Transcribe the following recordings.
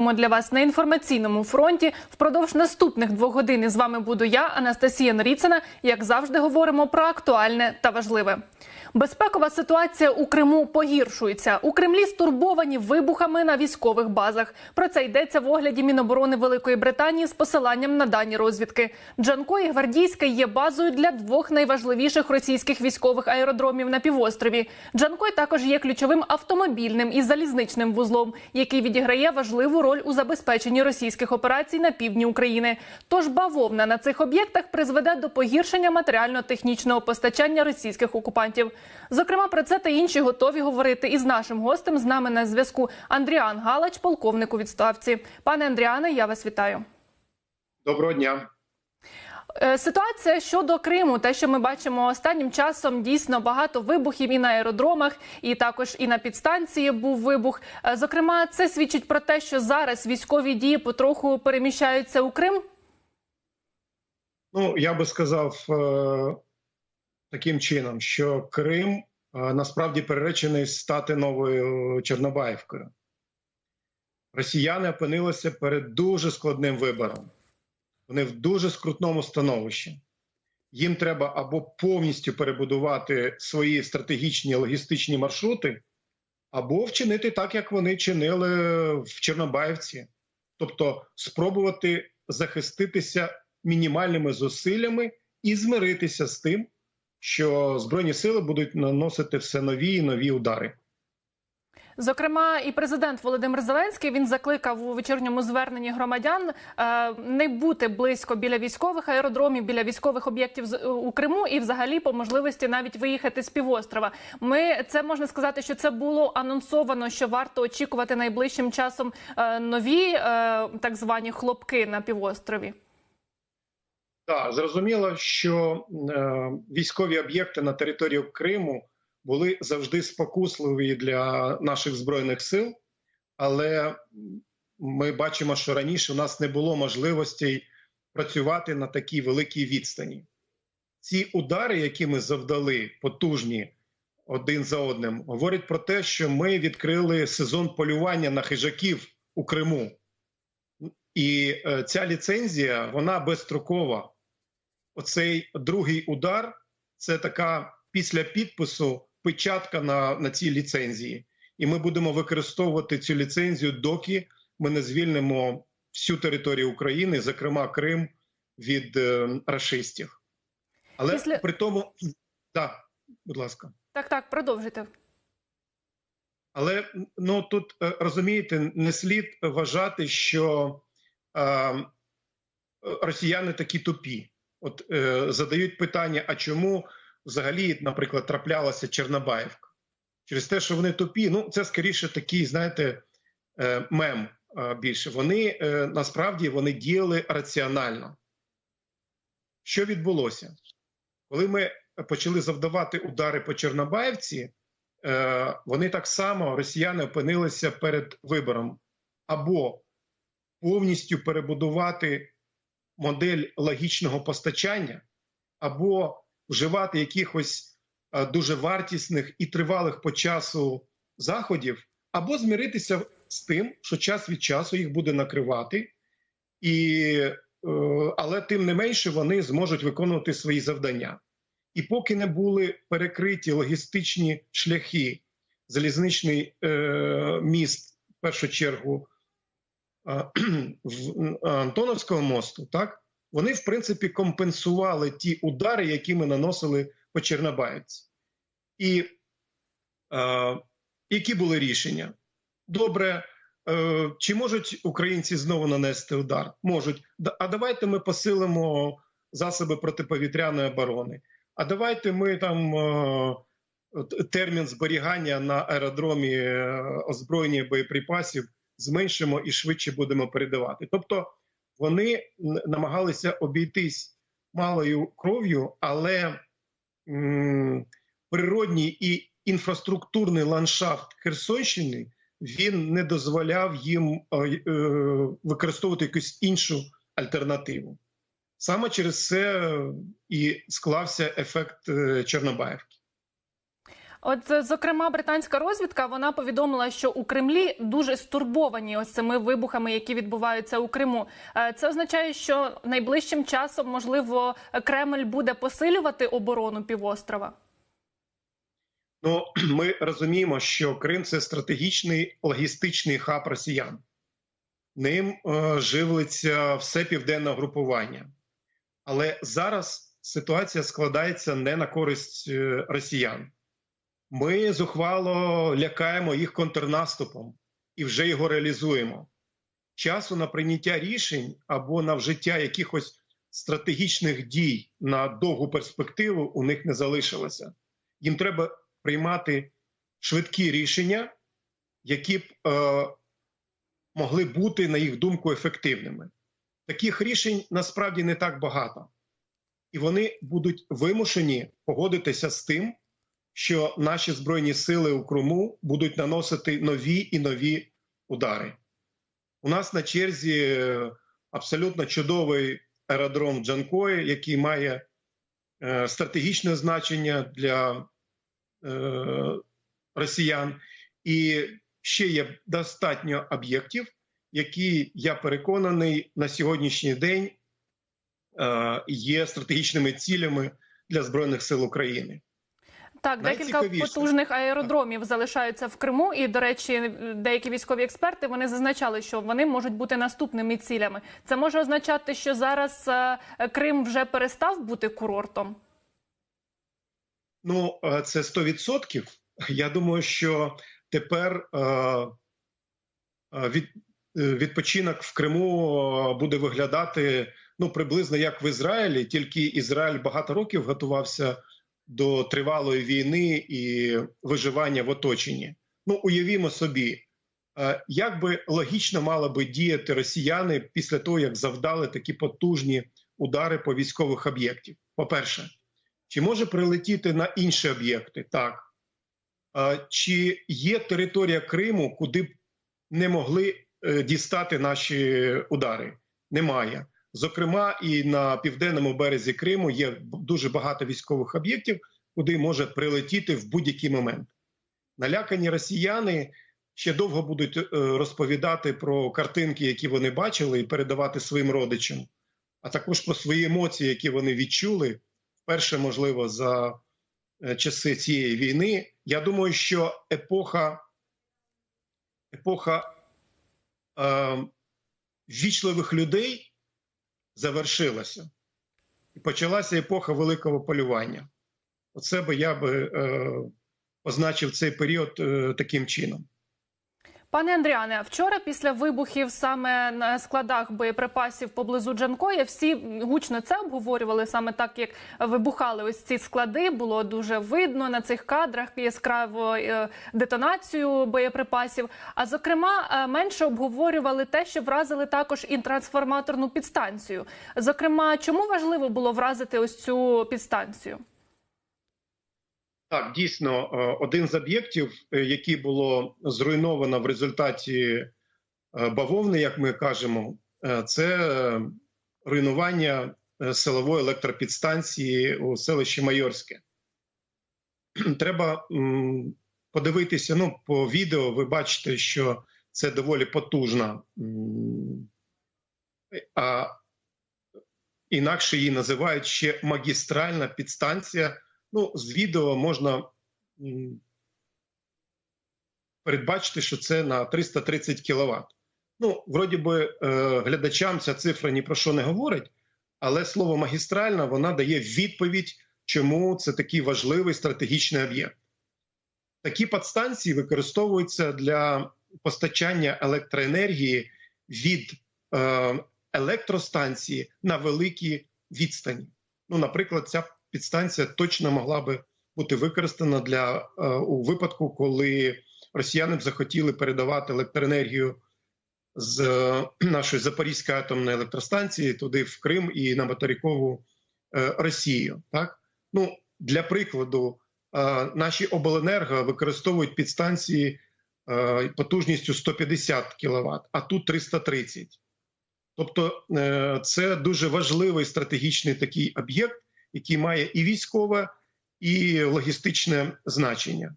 Для вас на інформаційному фронті впродовж наступних двох годин з вами буду я, Анастасія Норіцина. Як завжди, говоримо про актуальне та важливе. Безпекова ситуація у Криму погіршується. У Кремлі стурбовані вибухами на військових базах. Про це йдеться в огляді Міноборони Великої Британії з посиланням на дані розвідки. Джанко і Гвардійське є базою для двох найважливіших російських військових аеродромів на півострові. Джанкой також є ключовим автомобільним і залізничним вузлом, який відіграє важливу роль у забезпеченні російських операцій на півдні України. Тож бавовна на цих об'єктах призведе до погіршення матеріально-технічного постачання російських окупантів. Зокрема, про це та інші готові говорити із нашим гостем. З нами на зв'язку Андріан Галач, полковник у відставці. Пане Андріане, я вас вітаю. Доброго дня. Е, Ситуація щодо Криму, те, що ми бачимо останнім часом, дійсно багато вибухів і на аеродромах, і також і на підстанції був вибух. Е, Зокрема, це свідчить про те, що зараз військові дії потроху переміщаються у Крим. Ну я би сказав е, таким чином, що Крим е, насправді переречений стати новою Чорнобаївкою. Росіяни опинилися перед дуже складним вибором. Вони в дуже скрутному становищі. Їм треба або повністю перебудувати свої стратегічні логістичні маршрути, або вчинити так, як вони чинили в Чорнобаївці, тобто спробувати захиститися мінімальними зусиллями і змиритися з тим, що збройні сили будуть наносити все нові і нові удари. Зокрема, і президент Володимир Зеленський він закликав у вечірньому зверненні громадян е, не бути близько біля військових аеродромів, біля військових об'єктів з- у Криму і, взагалі, по можливості навіть виїхати з півострова. Ми це можна сказати, що це було анонсовано, що варто очікувати найближчим часом е, нові е, так звані хлопки на півострові. Так, зрозуміло, що е, військові об'єкти на території Криму були завжди спокусливі для наших збройних сил, але ми бачимо, що раніше у нас не було можливостей працювати на такій великій відстані. Ці удари, які ми завдали, потужні один за одним, говорять про те, що ми відкрили сезон полювання на хижаків у Криму. І е, ця ліцензія вона безстрокова. Оцей другий удар це така після підпису печатка на, на цій ліцензії. І ми будемо використовувати цю ліцензію, доки ми не звільнимо всю територію України, зокрема Крим, від е, рашистів. Але Після- при тому, так, будь ласка. Так, так, продовжуйте. Але ну тут е, розумієте, не слід вважати, що е, росіяни такі тупі. От е, задають питання: а чому взагалі, наприклад, траплялася Чорнобаївка? Через те, що вони тупі, ну це скоріше такий, знаєте, е, мем е, більше. Вони е, насправді вони діяли раціонально. Що відбулося? Коли ми почали завдавати удари по Чорнобаївці, е, вони так само росіяни опинилися перед вибором або повністю перебудувати модель логічного постачання, або вживати якихось е, дуже вартісних і тривалих по часу заходів, або змиритися з тим, що час від часу їх буде накривати, і, е, але тим не менше вони зможуть виконувати свої завдання. І поки не були перекриті логістичні шляхи, залізничний е, міст, в першу чергу, Антоновського мосту, так вони в принципі компенсували ті удари, які ми наносили по Чорнобаївці. І е, які були рішення? Добре, е, чи можуть українці знову нанести удар? Можуть. А давайте ми посилимо засоби протиповітряної оборони. А давайте ми там е, термін зберігання на аеродромі е, озброєння боєприпасів зменшимо і швидше будемо передавати. Тобто вони намагалися обійтись малою кров'ю, але природній і інфраструктурний ландшафт Херсонщини він не дозволяв їм е, е, використовувати якусь іншу альтернативу. Саме через це і склався ефект е, Чорнобаївки. От, е, зокрема, британська розвідка вона повідомила, що у Кремлі дуже стурбовані ось цими вибухами, які відбуваються у Криму. Е, Це означає, що найближчим часом, можливо, Кремль буде посилювати оборону півострова. Ну, ми розуміємо, що Крим це стратегічний логістичний хаб росіян. Ним е, живиться все південне групування. Але зараз ситуація складається не на користь е, росіян. Ми зухвало лякаємо їх контрнаступом і вже його реалізуємо. Часу на прийняття рішень або на вжиття якихось стратегічних дій на довгу перспективу у них не залишилося. Їм треба приймати швидкі рішення, які б е, могли бути, на їх думку, ефективними. Таких рішень насправді не так багато. І вони будуть вимушені погодитися з тим, що наші збройні сили у Криму будуть наносити нові і нові удари. У нас на черзі е, абсолютно чудовий аеродром Джанкої, який має е, стратегічне значення для е, росіян, і ще є достатньо об'єктів, які я переконаний на сьогоднішній день є стратегічними цілями для збройних сил України. Так, декілька потужних аеродромів залишаються в Криму, і до речі, деякі військові експерти вони зазначали, що вони можуть бути наступними цілями. Це може означати, що зараз е, Крим вже перестав бути курортом. Ну, е, це 100%. Я думаю, що тепер е, від, відпочинок в Криму буде виглядати ну, приблизно як в Ізраїлі, тільки Ізраїль багато років готувався до тривалої війни і виживання в оточенні. Ну, уявімо собі, е, як би логічно мали би діяти росіяни після того, як завдали такі потужні удари по військових об'єктів. По-перше, чи може прилетіти на інші об'єкти? Так. А, Чи є територія Криму, куди б не могли е, дістати наші удари? Немає. Зокрема, і на південному березі Криму є дуже багато військових об'єктів, куди може прилетіти в будь-який момент. Налякані росіяни ще довго будуть е, розповідати про картинки, які вони бачили, і передавати своїм родичам, а також про свої емоції, які вони відчули вперше, можливо, за е, часи цієї війни. Я думаю, що епоха, епоха е, ввічливих людей завершилася. І почалася епоха великого полювання. Оце би я би е, позначив цей період е, таким чином. Пане Андріане, вчора після вибухів саме на складах боєприпасів поблизу Джанкоя всі гучно це обговорювали саме так, як вибухали ось ці склади. Було дуже видно на цих кадрах яскраво е, детонацію боєприпасів. А зокрема, е, менше обговорювали те, що вразили також і трансформаторну підстанцію. Зокрема, чому важливо було вразити ось цю підстанцію? Так, дійсно, е, один з об'єктів, е, який було зруйновано в результаті е, бавовни, як ми кажемо, це руйнування силової електропідстанції у селищі Майорське. Треба подивитися. Ну, по відео ви бачите, що це доволі потужна, а інакше її називають ще магістральна підстанція. Ну, з відео можна передбачити, що це на 330 кВт. Ну, вроді би, е, глядачам ця цифра ні про що не говорить, але слово магістральна вона дає відповідь, чому це такий важливий стратегічний об'єкт. Такі підстанції використовуються для постачання електроенергії від е, електростанції на великій відстані. Ну, наприклад, ця підстанція точно могла би бути використана для е, у випадку, коли росіяни б захотіли передавати електроенергію з е, нашої Запорізької атомної електростанції туди в Крим і на материкову е, Росію. Так ну для прикладу, наші обленерго використовують підстанції потужністю 150 кВт, а тут 330. Тобто, це дуже важливий стратегічний такий об'єкт, який має і військове, і логістичне значення.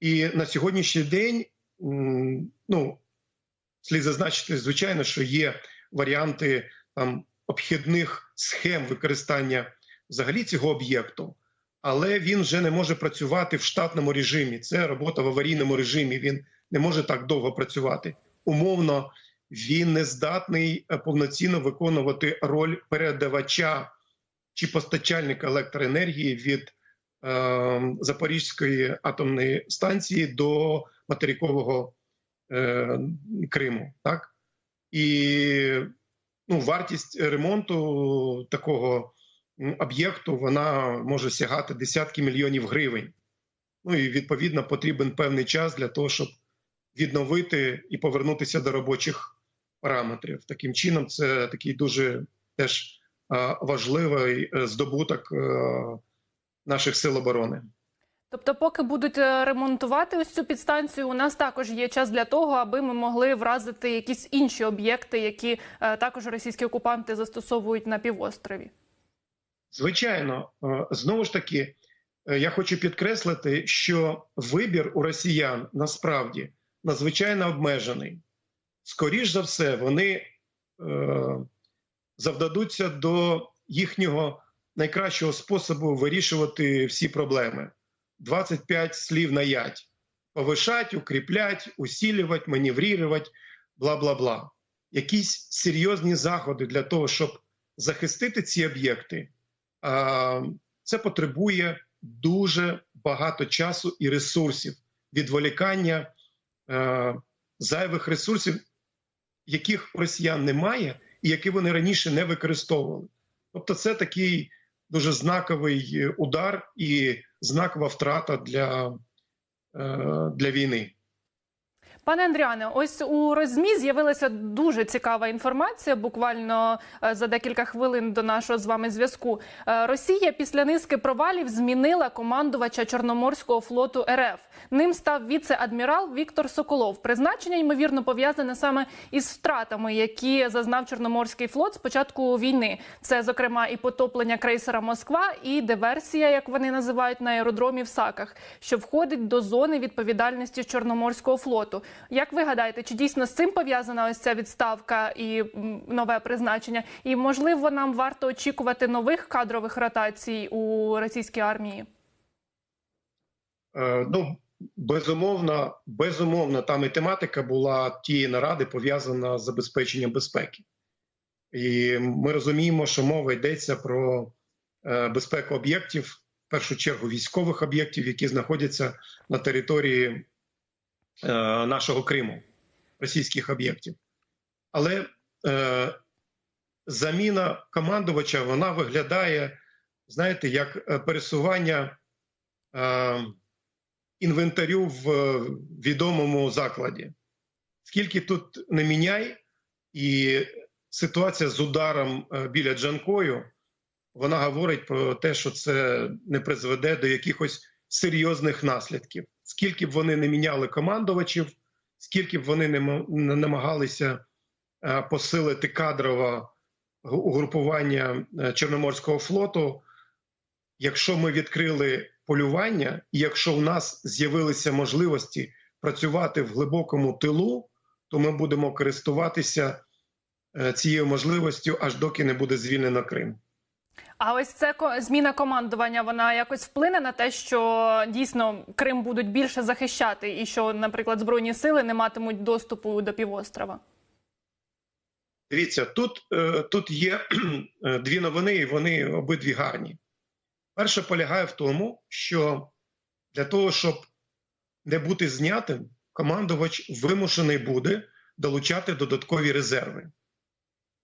І на сьогоднішній день ну, слід зазначити, звичайно, що є варіанти там обхідних схем використання взагалі цього об'єкту, але він вже не може працювати в штатному режимі. Це робота в аварійному режимі. Він не може так довго працювати. Умовно, він не здатний е, повноцінно виконувати роль передавача чи постачальника електроенергії від е, Запорізької атомної станції до материкового е, Криму. Так? І ну, вартість ремонту такого об'єкту вона може сягати десятки мільйонів гривень. Ну і відповідно потрібен певний час для того, щоб відновити і повернутися до робочих параметрів. Таким чином, це такий дуже теж важливий е, здобуток е, наших сил оборони. Тобто, поки будуть е, ремонтувати ось цю підстанцію, у нас також є час для того, аби ми могли вразити якісь інші об'єкти, які е, також російські окупанти застосовують на півострові. Звичайно, е, знову ж таки, е, я хочу підкреслити, що вибір у росіян насправді надзвичайно обмежений. Скоріш за все, вони е, завдадуться до їхнього найкращого способу вирішувати всі проблеми: 25 слів на ять. Повишать, укріплять, усілювати, маневрувати, бла бла бла. Якісь серйозні заходи для того, щоб захистити ці об'єкти. Це потребує дуже багато часу і ресурсів, відволікання е, зайвих ресурсів, яких росіян немає, які вони раніше не використовували. Тобто, це такий дуже знаковий е, удар і знакова втрата для, е, для війни. Пане Андріане, ось у розмі з'явилася дуже цікава інформація. Буквально е, за декілька хвилин до нашого з вами зв'язку. Е, Росія після низки провалів змінила командувача Чорноморського флоту РФ. Ним став віце-адмірал Віктор Соколов. Призначення ймовірно пов'язане саме із втратами, які зазнав Чорноморський флот з початку війни. Це, зокрема, і потоплення крейсера Москва, і диверсія, як вони називають на аеродромі в Саках, що входить до зони відповідальності Чорноморського флоту. Як ви гадаєте, чи дійсно з цим пов'язана ось ця відставка і нове призначення? І можливо, нам варто очікувати нових кадрових ротацій у російській армії? Е, Ну, безумовно, безумовно, там і тематика була тієї наради пов'язана з забезпеченням безпеки. І ми розуміємо, що мова йдеться про е, безпеку об'єктів, в першу чергу військових об'єктів, які знаходяться на території нашого Криму, російських об'єктів. Але е, заміна командувача вона виглядає, знаєте, як е, пересування. Е, інвентарю в е, відомому закладі. Скільки тут не міняй, і ситуація з ударом е, біля Джанкою, вона говорить про те, що це не призведе до якихось серйозних наслідків. Скільки б вони не міняли командувачів, скільки б вони не намагалися е, посилити кадрове угрупування е, Чорноморського флоту, якщо ми відкрили полювання, і якщо в нас з'явилися можливості працювати в глибокому тилу, то ми будемо користуватися е, цією можливістю, аж доки не буде звільнено Крим. А ось це зміна командування вона якось вплине на те, що дійсно Крим будуть більше захищати, і що, наприклад, збройні сили не матимуть доступу до півострова. Дивіться, тут, е, тут є е, дві новини, і вони обидві гарні. Перша полягає в тому, що для того, щоб не бути знятим, командувач вимушений буде долучати додаткові резерви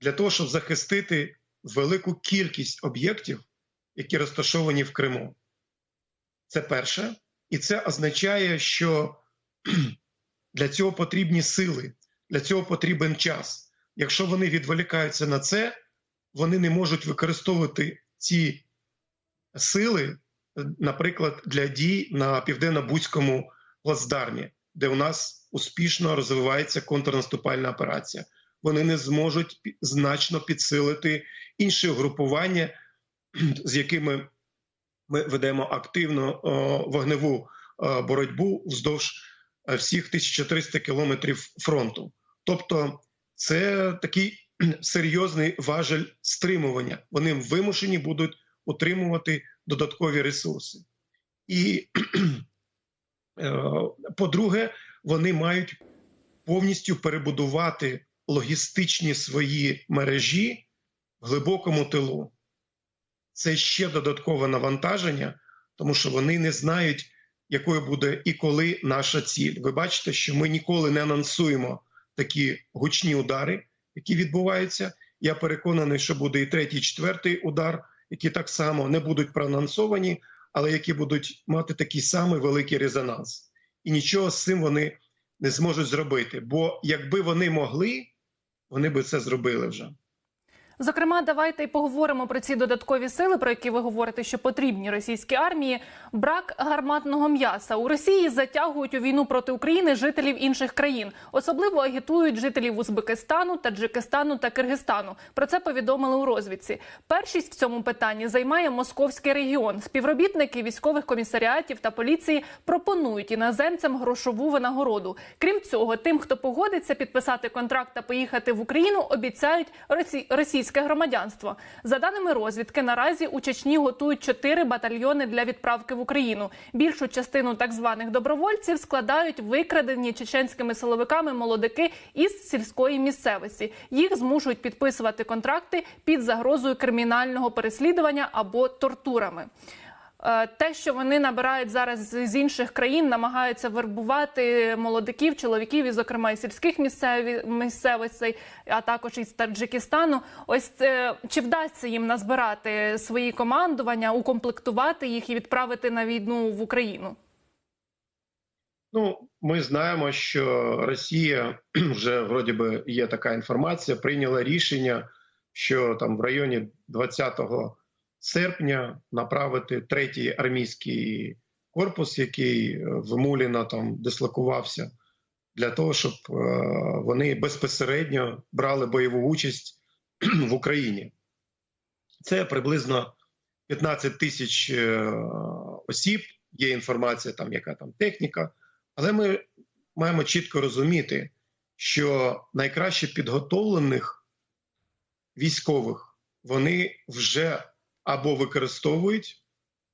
для того, щоб захистити велику кількість об'єктів, які розташовані в Криму. Це перше. І це означає, що для цього потрібні сили, для цього потрібен час. Якщо вони відволікаються на це, вони не можуть використовувати ці сили, наприклад, для дій на південно-бузькому плацдармі, де у нас успішно розвивається контрнаступальна операція. Вони не зможуть значно підсилити інші угрупування, з якими Ми ведемо активну вогневу боротьбу вздовж е, всіх 1300 кілометрів фронту. Тобто, це такий серйозний важель стримування. Вони вимушені будуть утримувати додаткові ресурси. І, е, по-друге, вони мають повністю перебудувати логістичні свої мережі глибокому тилу. Це ще додаткове навантаження, тому що вони не знають, якою буде і коли наша ціль. Ви бачите, що ми ніколи не анонсуємо такі гучні удари, які відбуваються. Я переконаний, що буде і третій, і четвертий удар, які так само не будуть проанонсовані, але які будуть мати такий самий великий резонанс. І нічого з цим вони не зможуть зробити. Бо якби вони могли, вони би це зробили вже. Зокрема, давайте й поговоримо про ці додаткові сили, про які ви говорите, що потрібні російській армії. Брак гарматного м'яса у Росії затягують у війну проти України жителів інших країн. Особливо агітують жителів Узбекистану, Таджикистану та Киргизстану. Про це повідомили у розвідці. Першість в цьому питанні займає московський регіон. Співробітники військових комісаріатів та поліції пропонують іноземцям грошову винагороду. Крім цього, тим, хто погодиться підписати контракт та поїхати в Україну, обіцяють росі- російське громадянство. За даними розвідки, наразі у Чечні готують чотири батальйони для відправки в Україну. Більшу частину так званих добровольців складають викрадені чеченськими силовиками молодики із сільської місцевості. Їх змушують підписувати контракти під загрозою кримінального переслідування або тортурами. Е, Те, що вони набирають зараз з інших країн, намагаються вербувати молодиків, чоловіків, і, зокрема, і сільських місцеві, місцевостей, а також із Таджикистану. Ось це, чи вдасться їм назбирати свої командування, укомплектувати їх і відправити на війну в Україну? Ну, ми знаємо, що Росія вже вроді би є така інформація, прийняла рішення, що там в районі 20 серпня направити третій армійський корпус, який е, в Муліна там дислокувався, для того, щоб е, вони безпосередньо брали бойову участь в Україні. Це приблизно 15 тисяч е, осіб. Є інформація, там яка там техніка. Але ми маємо чітко розуміти, що найкраще підготовлених військових вони вже або використовують,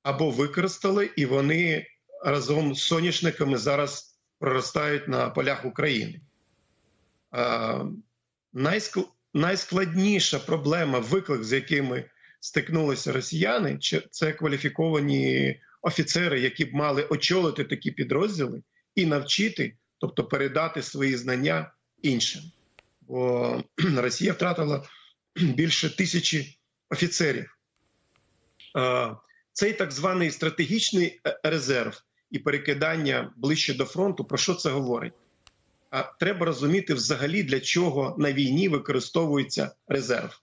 або використали, і вони разом з соняшниками зараз проростають на полях України. А, найск- Найскладніша проблема, виклик, з якими стикнулися росіяни, чи- це кваліфіковані офіцери, які б мали очолити такі підрозділи і навчити, тобто передати свої знання іншим. Бо Росія втратила більше тисячі офіцерів. Е, Цей так званий стратегічний е, резерв і перекидання ближче до фронту, про що це говорить? А Треба розуміти взагалі, для чого на війні використовується резерв.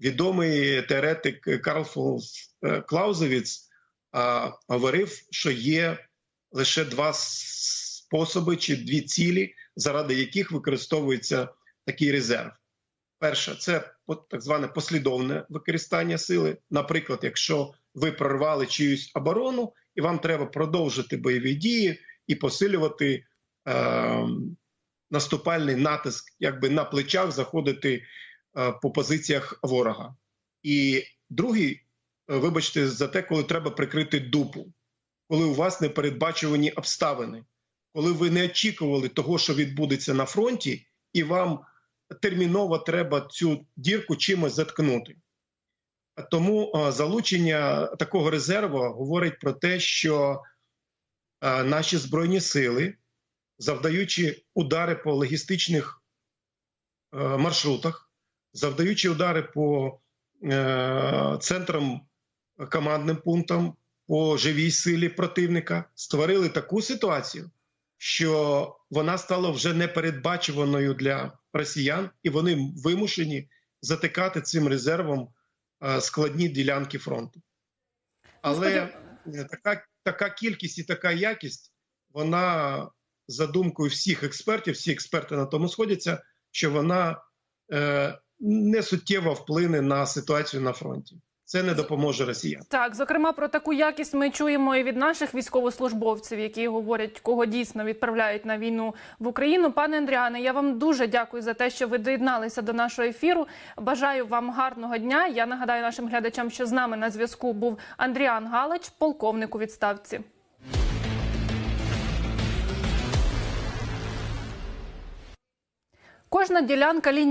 Відомий теоретик Карл е, Клаузевіц говорив, що є лише два способи чи дві цілі, заради яких використовується такий резерв. Перше, це так зване послідовне використання сили. Наприклад, якщо ви прорвали чиюсь оборону, і вам треба продовжити бойові дії і посилювати е, наступальний натиск, якби на плечах заходити е, по позиціях ворога. І другий, е, вибачте, за те, коли треба прикрити дупу коли у вас непередбачувані обставини, коли ви не очікували того, що відбудеться на фронті, і вам терміново треба цю дірку чимось заткнути. Тому е, залучення такого резерву говорить про те, що е, наші збройні сили, завдаючи удари по логістичних е, маршрутах, завдаючи удари по центрам командним пунктам, по живій силі противника, створили таку ситуацію, що вона стала вже непередбачуваною для росіян, і вони вимушені затикати цим резервом е, складні ділянки фронту. Але така, така кількість і така якість, вона за думкою всіх експертів, всі експерти на тому сходяться, що вона е, не суттєво вплине на ситуацію на фронті. Це не допоможе росіянам. Так, зокрема, про таку якість ми чуємо і від наших військовослужбовців, які говорять, кого дійсно відправляють на війну в Україну. Пане Андріане, я вам дуже дякую за те, що ви доєдналися до нашого ефіру. Бажаю вам гарного дня. Я нагадаю нашим глядачам, що з нами на зв'язку був Андріан Галич, полковник у відставці. Кожна ділянка лінії.